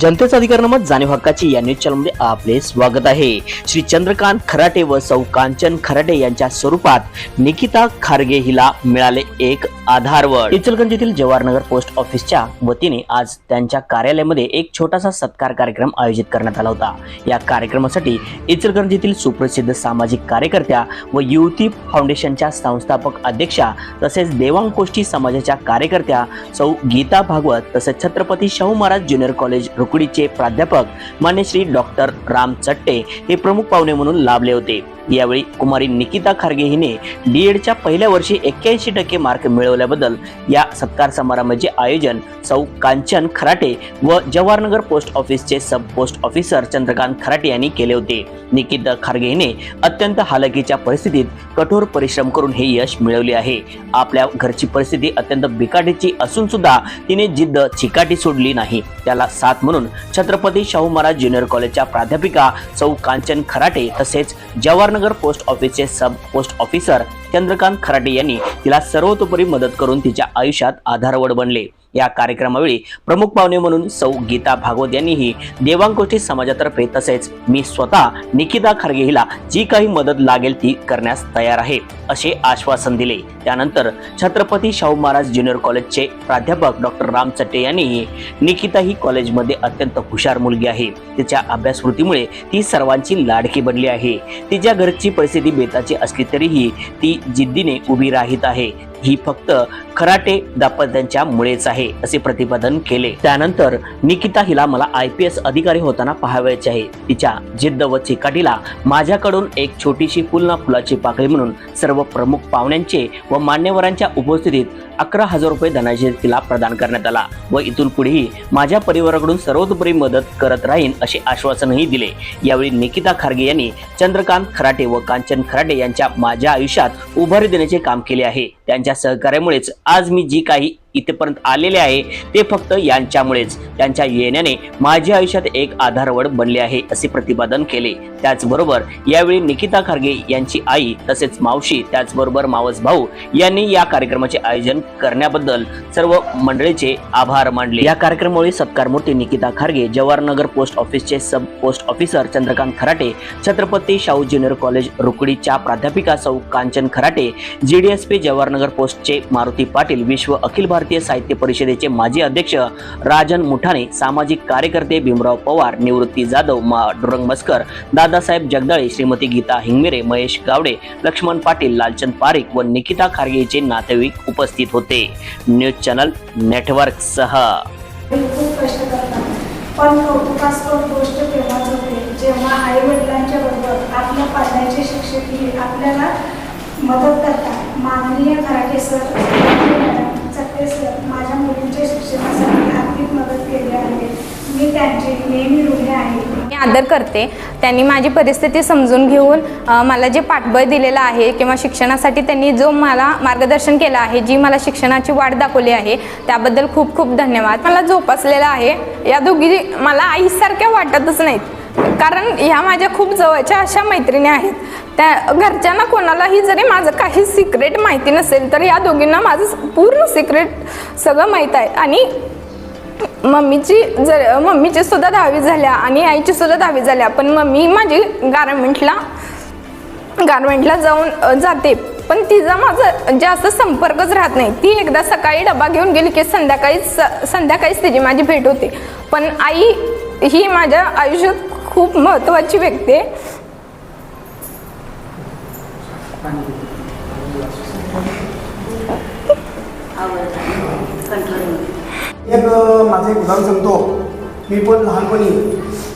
जनतेचा अधिकार नमत जाणीव हक्काची या न्यूज चॅनलमध्ये आपले स्वागत आहे. श्री चंद्रकांत खराटे व सौ कांचन खराटे यांच्या स्वरूपात निकिता खारगे हिला मिळाले एक आधारवड. इचलगंजीतील जवाहरनगर पोस्ट ऑफिसच्या वतीने आज त्यांच्या कार्यालयामध्ये एक छोटासा सत्कार कार्यक्रम आयोजित करण्यात आला होता. या कार्यक्रमासाठी इचलगंजीतील सुप्रसिद्ध सामाजिक कार्यकर्त्या व युवती फाउंडेशनच्या संस्थापक अध्यक्षा तसेच देवांगकोष्ठी समाजाच्या कार्यकर्त्या सौ गीता भागवत तसेच छत्रपती शाहू महाराज ज्युनियर कॉलेज ढोकळीचे प्राध्यापक मान्यश्री डॉक्टर राम चट्टे हे प्रमुख पाहुणे म्हणून लाभले होते. यावेळी कुमारी निकिता खारगे हिने डीएडच्या पहिल्या वर्षी एक्क्याऐंशी टक्के मार्क मिळवल्याबद्दल या सत्कार समारंभाचे आयोजन सौ कांचन खराटे व जवाहरनगर पोस्ट ऑफिसचे sub post officer Chandrakant Kharate यांनी केले होते. निकिता खारगे हिने अत्यंत हालकीच्या परिस्थितीत कठोर परिश्रम करून हे यश मिळवले आहे. आपल्या घरची परिस्थिती अत्यंत बिकाटीची असून सुद्धा तिने जिद्द चिकाटी सोडली नाही. त्याला साथ म्हणून छत्रपती शाहू महाराज ज्युनियर कॉलेजच्या प्राध्यापिका सौ कांचन खराटे तसेच जवाहरनगर पोस्ट ऑफिसचे sub post officer Chandrakant Kharate यांनी तिला सर्वतोपरी मदत करून तिच्या आयुष्यात आधारवड बनले. या कार्यक्रमावेळी प्रमुख पाहुणे म्हणून सौ गीता भागवत यांनीही देवांगोष्ठी समाजातर्फे तसेच मी स्वतः निकिता खारगे हिला जी काही मदत लागेल ती करण्यास तयार आहे असे आश्वासन दिले. त्यानंतर छत्रपती शाहू महाराज ज्युनियर कॉलेजचे प्राध्यापक डॉक्टर राम चट्टे यांनीही निकिता ही कॉलेजमध्ये अत्यंत हुशार मुलगी आहे. तिच्या अभ्यासवृत्तीमुळे ती सर्वांची लाडकी बनली आहे. तिच्या घरची परिस्थिती बेताची असली तरीही ती जिद्दीने उभी राहित आहे. ही फक्त खराटे दाम्पत्यांच्या मुळेच आहे असे प्रतिपादन केले. त्यानंतर निकिता हिला मला आय पी एस अधिकारी होताना पाहावयाचे आहे. तिच्या जिद्द व चिकाटीला माझ्याकडून एक छोटीशी फुलना फुलाची पाकळी म्हणून सर्व प्रमुख पाहुण्यांचे व मान्यवरांच्या उपस्थितीत अकरा हजार रुपये धनाजी तिला प्रदान करण्यात आला व इथून पुढेही माझ्या परिवाराकडून सर्वतोपरी मदत करत राहीन असे आश्वासनही दिले. यावेळी निकिता खारगे यांनी चंद्रकांत खराटे व कांचन खराटे यांच्या माझ्या आयुष्यात उभारी देण्याचे काम केले आहे. त्यांच्या सहकार्यामुळेच आज मी जी काही इथेपर्यंत आलेले आहे ते फक्त यांच्यामुळेच. त्यांच्या येण्याने माझ्या आयुष्यात एक आधारवड बनले आहे असे प्रतिपादन केले. त्याचबरोबर यावेळी निकिता खारगे यांची आई तसेच मावशी त्याचबरोबर मावस भाऊ यांनी या कार्यक्रमाचे आयोजन करण्याबद्दल सर्व मंडळीचे आभार मानले. या कार्यक्रमामुळे सत्कारमूर्ती निकिता खारगे जवाहरनगर पोस्ट ऑफिसचे sub post officer Chandrakant Kharate Chhatrapati Shahu junior college रुकडीच्या प्राध्यापिका सौ कांचन खराटे जीडीएसपी जवाहरनगर पोस्टचे मारुती पाटील विश्व अखिल भारतीय भारतीय साहित्य परिषदेचे माजी अध्यक्ष राजन मुठाणे सामाजिक कार्यकर्ते भीमराव पवार निवृत्ती जाधव मा डुरंग मस्कर दादासाहेब जगदाळे श्रीमती गीता हिंगमिरे महेश गावडे लक्ष्मण पाटील लालचंद पारिक व निकिता खारगेचे नातेवाईक उपस्थित होते. न्यूज चॅनल नेटवर्क सह. पण कौतुकास्पद गोष्ट तेव्हाच होते. जेव्हा आई वडिलांच्या बरोबर आपल्या पाल्याचे शिक्षक आपल्याला मदत करतात. माननीय खराटे सर सर माझ्या मुलींच्या शिक्षणासाठी आर्थिक मदत केली आहे. मी त्यांचे नेहमी ऋणी आहे. मी आदर करते. त्यांनी माझी परिस्थिती समजून घेऊन अ, मला जे पाठबळ दिलेलं आहे किंवा शिक्षणासाठी त्यांनी जो मला मार्गदर्शन केलं आहे जी मला शिक्षणाची वाट दाखवली आहे त्याबद्दल खूप खूप धन्यवाद. मला जोपासलेला आहे. या दोघी मला आईसारख्या वाटतच नाहीत. कारण ह्या माझ्या खूप जवळच्या अशा मैत्रिणी आहेत. त्या घरच्यांना कोणालाही जरी माझं काही सिक्रेट माहिती नसेल तर या दोघींना माझं पूर्ण सिक्रेट सगळं माहीत आहे. आणि मम्मीची जर मम्मीची सुद्धा दहावी झाल्या आणि आईची सुद्धा दहावी झाल्या पण मम्मी माझी गारमेंटला गारमेंटला जाऊन जाते. पण तिचा माझं जास्त संपर्कच राहत नाही. ती एकदा सकाळी डबा घेऊन गेली की संध्याकाळीच संध्याकाळीच तिची माझी भेट होते. पण आई ही माझ्या आयुष्यात खूप महत्त्वाची व्यक्ती आहे. एक माझं एक उदाहरण सांगतो. मी पण लहानपणी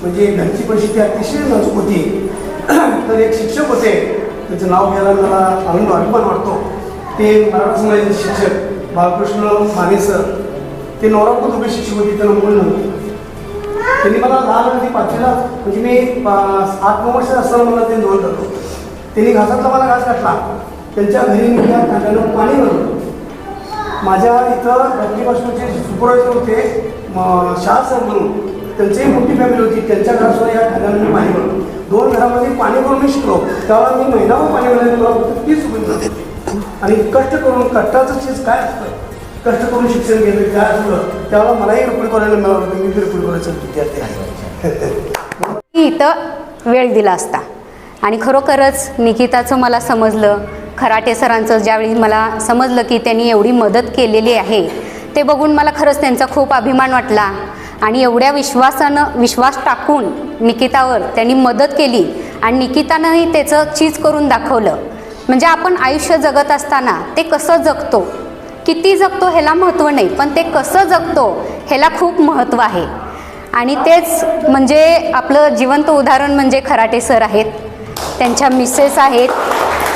म्हणजे घरची परिस्थिती अतिशय नाजूक होती. तर एक शिक्षक होते. त्याचं नाव घ्यायला मला आनंद अभिमान वाटतो. ते मराठा समाजाचे शिक्षक बालकृष्ण माने सर. ते नवरापूर दुबे शिक्षक होते त्यांना मुलं नव्हते. त्यांनी मला लहान होती पाचवीला म्हणजे मी पा- आठ नऊ वर्ष असताना मला ते दोन जातो त्यांनी घासातला मला घास घातला. त्यांच्या घरी मी त्या कांद्यानं पाणी भरलं. माझ्या इथं रत्नीपासूनचे सुपरवायझर होते शाह सर म्हणून त्यांचीही मोठी फॅमिली होती. त्यांच्या घरासुद्धा या खाद्यानं पाणी भरलं. दोन घरामध्ये पाणी भरून मी शिकलो. तेव्हा मी महिनाभर पाणी भरलं मला तीच तीस आणि कष्ट करून कष्टाचं चीज काय असतं? कष्ट करून शिक्षण घेतलं काय असलं त्यावेळेला मलाही रुपये करायला मिळालं होतं. मी रुपये करायचं विद्यार्थी आहे. मी इथं वेळ दिला असता. आणि खरोखरच निकिताचं मला समजलं खराटे सरांचं ज्यावेळी मला समजलं की त्यांनी एवढी मदत केलेली आहे ते बघून मला खरंच त्यांचा खूप अभिमान वाटला. आणि एवढ्या विश्वासानं विश्वास टाकून निकितावर त्यांनी मदत केली आणि निकितानंही त्याचं चीज करून दाखवलं. म्हणजे आपण आयुष्य जगत असताना ते कसं जगतो? किती जगतो ह्याला महत्त्व नाही पण ते कसं जगतो ह्याला खूप महत्त्व आहे. आणि तेच म्हणजे आपलं जिवंत उदाहरण म्हणजे खराटे सर आहेत त्यांच्या मिसेस आहेत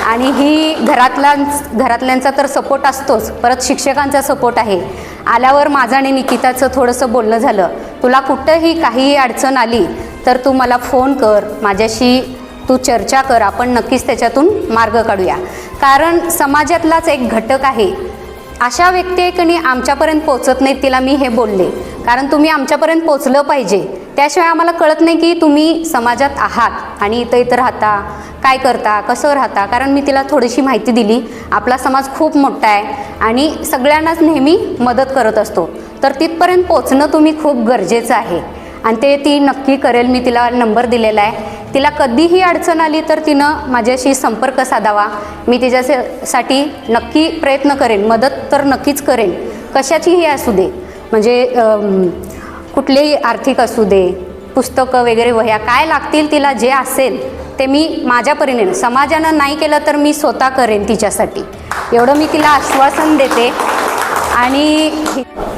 आणि ही घरातल्या घरातल्यांचा तर सपोर्ट असतोच परत शिक्षकांचा सपोर्ट आहे. आल्यावर माझं आणि निकिताचं थोडंसं बोलणं झालं तुला कुठंही काहीही अडचण आली तर तू मला फोन कर माझ्याशी तू चर्चा कर आपण नक्कीच त्याच्यातून मार्ग काढूया. कारण समाजातलाच एक घटक आहे अशा व्यक्ती आहे की नाही आमच्यापर्यंत पोचत नाहीत तिला मी हे बोलले. कारण तुम्ही आमच्यापर्यंत पोचलं पाहिजे. त्याशिवाय आम्हाला कळत नाही की तुम्ही समाजात आहात आणि इथं इथं राहता काय करता कसं राहता. कारण मी तिला थोडीशी माहिती दिली. आपला समाज खूप मोठा आहे आणि सगळ्यांनाच नेहमी मदत करत असतो. तर तिथपर्यंत पोचणं तुम्ही खूप गरजेचं आहे. आणि ते ती नक्की करेल मी तिला नंबर दिलेला आहे. तिला कधीही अडचण आली तर तिनं माझ्याशी संपर्क साधावा. मी तिच्यासाठी नक्की प्रयत्न करेन मदत तर नक्कीच करेन. कशाचीही असू दे म्हणजे कुठलेही आर्थिक असू दे पुस्तकं वगैरे वह्या काय लागतील तिला जे असेल ते मी माझ्या परीने समाजानं नाही केलं तर मी स्वतः करेन तिच्यासाठी. एवढं मी तिला आश्वासन देते. आणि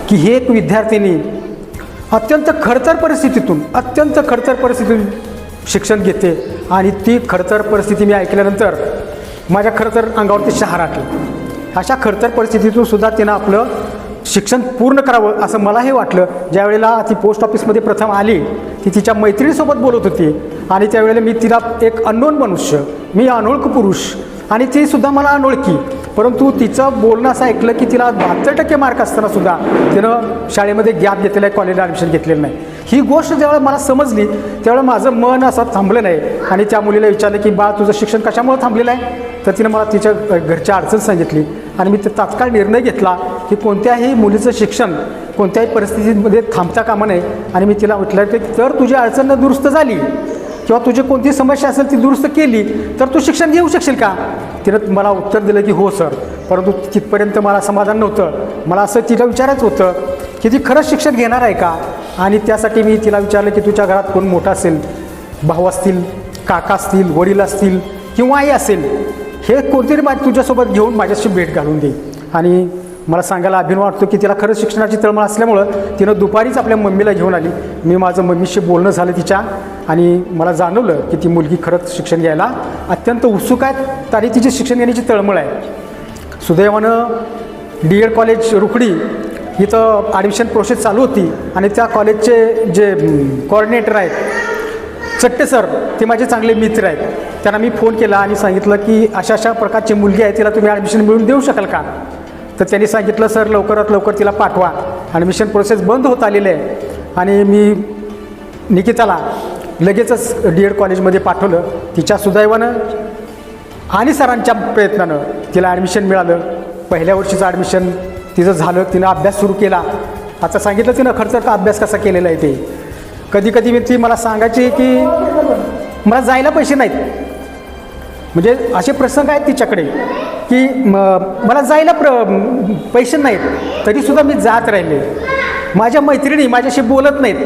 की ही एक विद्यार्थिनी अत्यंत खडतर परिस्थितीतून अत्यंत खडतर परिस्थितीतून शिक्षण घेते. आणि ती खडतर परिस्थिती मी ऐकल्यानंतर माझ्या खरं तर अंगावरती शहार आटलं. अशा खडतर परिस्थितीतून सुद्धा तिनं आपलं शिक्षण पूर्ण करावं असं मलाही वाटलं. ज्यावेळेला ती पोस्ट ऑफिसमध्ये प्रथम आली ती तिच्या मैत्रिणीसोबत बोलत होती. आणि त्यावेळेला मी तिला एक अननोन मनुष्य मी अनोळख पुरुष. आणि ती सुद्धा मला अनोळखी. परंतु तिचं बोलणं असं ऐकलं की तिला बहात्तर टक्के मार्क असताना सुद्धा तिनं शाळेमध्ये गॅप घेतलेला आहे कॉलेजला ॲडमिशन घेतलेलं नाही. ही गोष्ट ज्यावेळेला मला समजली त्यावेळेला माझं मन असं थांबलं नाही. आणि त्या मुलीला विचारलं की बा तुझं शिक्षण कशामुळे थांबलेलं आहे? तर तिनं मला तिच्या घरच्या अडचण सांगितली. आणि मी ते तात्काळ निर्णय घेतला की कोणत्याही मुलीचं शिक्षण कोणत्याही परिस्थितीमध्ये थांबता कामा नये. आणि मी तिला म्हटलं की तर तुझी अडचण दुरुस्त झाली. किंवा तुझी कोणती समस्या असेल ती दुरुस्त केली तर तू शिक्षण घेऊ शकशील का? तिनं मला उत्तर दिलं की हो सर. परंतु तिथपर्यंत मला समाधान नव्हतं. मला असं तिला विचारायचं होतं की ती खरंच शिक्षण घेणार आहे का? आणि त्यासाठी मी तिला विचारलं की तुझ्या घरात कोण मोठा असेल? भाऊ असतील? काका असतील? वडील असतील? किंवा आई असेल? हे कोणतरी माझ तुझ्यासोबत घेऊन माझ्याशी भेट घालून दे. आणि मला सांगायला अभिमान वाटतो की तिला खरंच शिक्षणाची तळमळ असल्यामुळं तिनं दुपारीच आपल्या मम्मीला घेऊन आली. मी माझं मम्मीशी बोलणं झालं तिच्या आणि मला जाणवलं की ती मुलगी खरंच शिक्षण घ्यायला अत्यंत उत्सुक आहे. आणि तिची शिक्षण घेण्याची तळमळ आहे. सुदैवानं डी एड कॉलेज रुकडी इथं ॲडमिशन प्रोसेस चालू होती आणि त्या कॉलेजचे जे कॉर्डिनेटर आहेत चट्टे सर ते माझे चांगले मित्र आहेत. त्यांना मी फोन केला आणि सांगितलं की अशा अशा प्रकारची मुलगी आहे तिला तुम्ही ॲडमिशन मिळून देऊ शकाल का? तर त्यांनी सांगितलं सर लवकरात लवकर तिला पाठवा. ॲडमिशन प्रोसेस बंद होत आलेलं आहे. आणि मी निकिताला लगेचच डी एड कॉलेजमध्ये पाठवलं. तिच्या सुदैवानं आणि सरांच्या प्रयत्नानं तिला ॲडमिशन मिळालं. पहिल्या वर्षीचं ॲडमिशन तिचं झालं. तिनं अभ्यास सुरू केला. आता सांगितलं तिनं खर्च का अभ्यास कसा केलेला आहे ते. कधी कधी मी ती मला सांगायची की मला जायला पैसे नाहीत. म्हणजे असे प्रसंग आहेत तिच्याकडे की म मला जायला प्र पैसे नाहीत तरीसुद्धा मी जात राहिले. माझ्या मैत्रिणी माझ्याशी बोलत नाहीत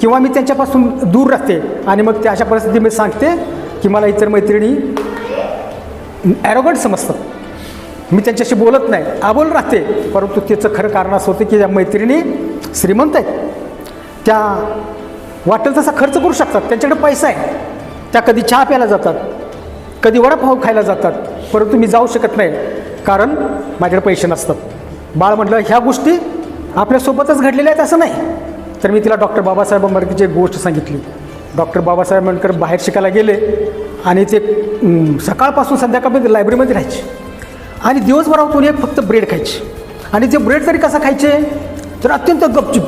किंवा मी त्यांच्यापासून दूर राहते आणि मग ते अशा परिस्थिती मी सांगते की मला इतर मैत्रिणी ॲरोगंट समजतात. मी त्यांच्याशी बोलत नाही आबोल राहते परंतु त्याचं खरं कारण असं होतं की त्या मैत्रिणी श्रीमंत आहेत. त्या वाटेल तसा खर्च करू शकतात त्यांच्याकडे पैसा आहे. त्या कधी चहा प्यायला जातात कधी वडापाव खायला जातात परंतु मी जाऊ शकत नाही. कारण माझ्याकडे पैसे नसतात. बाळ म्हटलं ह्या गोष्टी आपल्यासोबतच घडलेल्या आहेत असं नाही. तर मी तिला डॉक्टर बाबासाहेब आंबेडकरची एक गोष्ट सांगितली. डॉक्टर बाबासाहेब आंबेडकर बाहेर शिकायला गेले आणि ते सकाळपासून संध्याकाळपर्यंत लायब्ररीमध्ये राहायचे. आणि दिवसभरातून एक फक्त ब्रेड खायचे. आणि ते ब्रेड तरी कसा खायचे? तर अत्यंत गपचूप.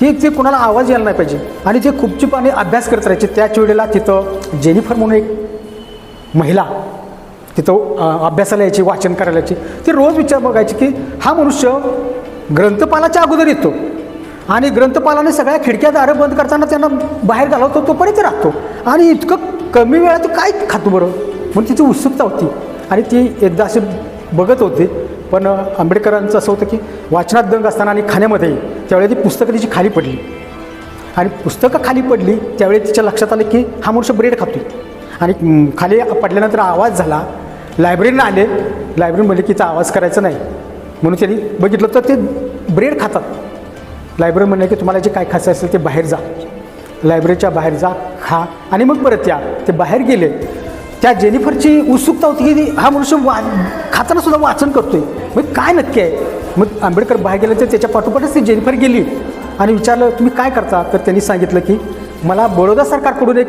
हे ते कोणाला आवाज यायला नाही पाहिजे. आणि ते खूपचूप आणि अभ्यास करत राहायचे त्याच वेळेला तिथं जेनिफर म्हणून एक महिला तिथं अभ्यासाला यायची वाचन करायला यायची ती रोज विचार बघायची की हा मनुष्य ग्रंथपालाच्या अगोदर येतो आणि ग्रंथपालाने सगळ्या खिडक्या दारं बंद करताना त्यांना बाहेर घालवतो तोपर्यंत राहतो. आणि इतकं कमी वेळात काय खातो बरं? म्हणून तिची उत्सुकता होती. आणि ती एकदा असे बघत होते. पण आंबेडकरांचं असं होतं की वाचनात दंग असताना आणि खाण्यामध्ये त्यावेळी ती पुस्तकं तिची खाली पडली. आणि पुस्तकं खाली पडली त्यावेळी तिच्या लक्षात आलं की हा मनुष्य ब्रेड खातो आणि खाली पडल्यानंतर आवाज झाला. लायब्ररीनं आले. लायब्ररीन म्हणले की तिचा आवाज करायचा नाही. म्हणून त्यांनी बघितलं तर ते ब्रेड खातात. लायब्ररी म्हणले की तुम्हाला जे काय खायचं असेल ते बाहेर जा. लायब्ररीच्या बाहेर जा खा आणि मग परत या. ते बाहेर गेले. त्या जेनिफरची उत्सुकता होती की हा मनुष्य वा खाताना सुद्धा वाचन करतोय. मग काय नक्की आहे? मग आंबेडकर बाहेर गेले तर त्याच्या पाठोपाठच ती जेनिफर गेली आणि विचारलं तुम्ही काय करता? तर त्यांनी सांगितलं की मला बडोदा सरकारकडून एक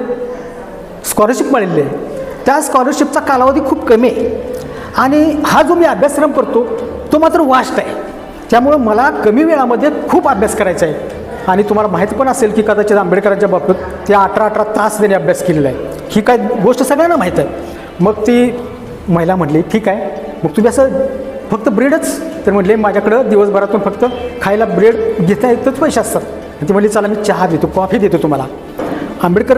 स्कॉलरशिप मिळालेली आहे. त्या स्कॉलरशिपचा कालावधी खूप कमी आहे. आणि हा जो मी अभ्यासक्रम करतो तो मात्र वास्ट आहे. त्यामुळं मला कमी वेळामध्ये खूप अभ्यास करायचा आहे. आणि तुम्हाला माहिती पण असेल की कदाचित आंबेडकरांच्या बाबतीत ते अठरा अठरा तास त्यांनी अभ्यास केलेला आहे. ही काय गोष्ट सगळ्यांना माहीत आहे. मग ती महिला म्हटली ठीक आहे. मग तुम्ही असं फक्त ब्रेडच तर म्हटले माझ्याकडं दिवसभरातून फक्त खायला ब्रेड घेता येतच पैसे असतात. ती म्हणली चला मी चहा देतो कॉफी देतो तुम्हाला. आंबेडकर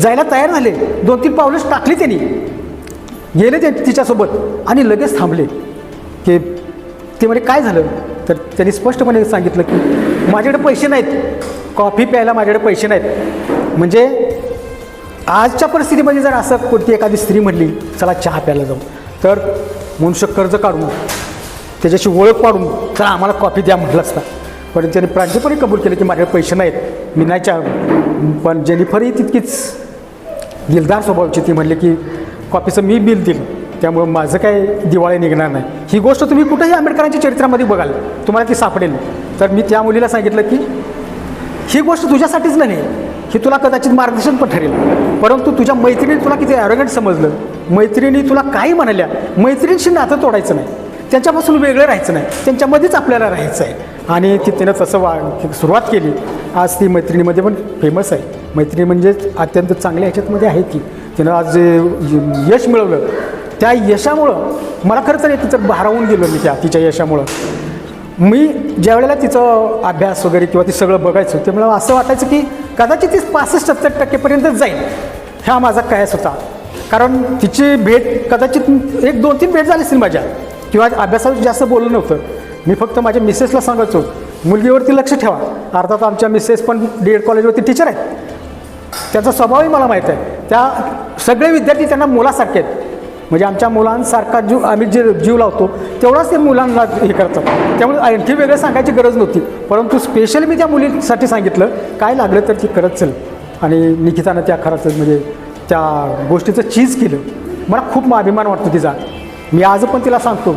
जायला तयार झाले. दोन तीन पावलंच टाकली त्यांनी. गेले ते तिच्यासोबत आणि लगेच थांबले. की ते म्हणजे काय झालं? तर त्यांनी स्पष्टपणे सांगितलं की माझ्याकडे पैसे नाहीत. कॉफी प्यायला माझ्याकडे पैसे नाहीत. म्हणजे आजच्या परिस्थितीमध्ये जर असं कोणती एखादी स्त्री म्हणली चला चहा प्यायला जाऊ. तर मनुष्य कर्ज काढून त्याच्याशी ओळख पाडून चला आम्हाला कॉफी द्या म्हटलं असता. पण त्याने प्रांजळपणे कबूल केलं की माझ्याकडे पैसे नाहीत. मी नाही चहा पण जेनिफरही तितकीच दिलदार स्वभावाची ती म्हणली की कॉफीचं मी बिल दिलं त्यामुळं माझं काय दिवाळी निघणार नाही. ही गोष्ट तुम्ही कुठेही आंबेडकरांच्या चरित्रामध्ये बघाल तुम्हाला ती सापडेल. तर मी त्या मुलीला सांगितलं की ही गोष्ट तुझ्यासाठीच नाही ही तुला कदाचित मार्गदर्शन पण ठरेल. परंतु तुझ्या मैत्रिणी तुला किती ॲरोगंट समजलं. मैत्रिणी तुला काही म्हणाल्या मैत्रिणीशी नातं तोडायचं नाही. त्यांच्यापासून वेगळं राहायचं नाही. त्यांच्यामध्येच आपल्याला राहायचं आहे. आणि ती तिनं तसं वा सुरुवात केली. आज ती मैत्रिणीमध्ये पण फेमस आहे. मैत्रिणी म्हणजे अत्यंत चांगल्या ह्याच्यातमध्ये आहे ती. तिनं आज जे य- यश मिळवलं त्या यशामुळं मला खरं तर तिचं भारावून गेलो मी त्या तिच्या यशामुळं. मी ज्या वेळेला तिचं अभ्यास वगैरे किंवा ते सगळं बघायचं ते मला असं वाटायचं की कदाचित ती पासष्ट सत्तर टक्केपर्यंत जाईल. हा माझा कयास होता. कारण तिची भेट कदाचित एक दोन तीन भेट झाली असेल माझ्या. किंवा अभ्यासावर जास्त बोललं नव्हतं. मी फक्त माझ्या मिसेसला सांगायचो मुलगीवरती लक्ष ठेवा. अर्थात आमच्या मिसेस पण डी एड कॉलेजवरती टीचर आहेत. त्याचा स्वभावही मला माहीत आहे. त्या सगळे विद्यार्थी त्यांना मुलासारखे आहेत. म्हणजे आमच्या मुलांसारखा जीव आम्ही जे जीव लावतो तेवढाच ते मुलांना हे करतात. त्यामुळे आणखी वेगळं सांगायची गरज नव्हती. परंतु स्पेशली मी त्या मुलीसाठी सांगितलं काय लागलं तर ती करत चल. आणि निकितानं त्या खरंच म्हणजे त्या गोष्टीचं चीज केलं. मला खूप अभिमान वाटतो तिचा. मी आज पण तिला सांगतो.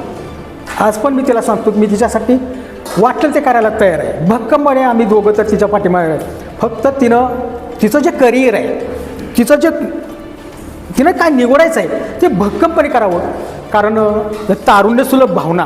आज पण मी तिला सांगतो मी तिच्यासाठी वाटलं ते करायला तयार आहे. भक्कमपणे आम्ही दोघं तर तिच्या पाठीमागे आहे फक्त तिनं तिचं जे करिअर आहे तिचं जे तिनं काय निवडायचं आहे ते भक्कमपणे करावं. कारण तारुण्यसुलभ तारुण्य सुलभ भावना.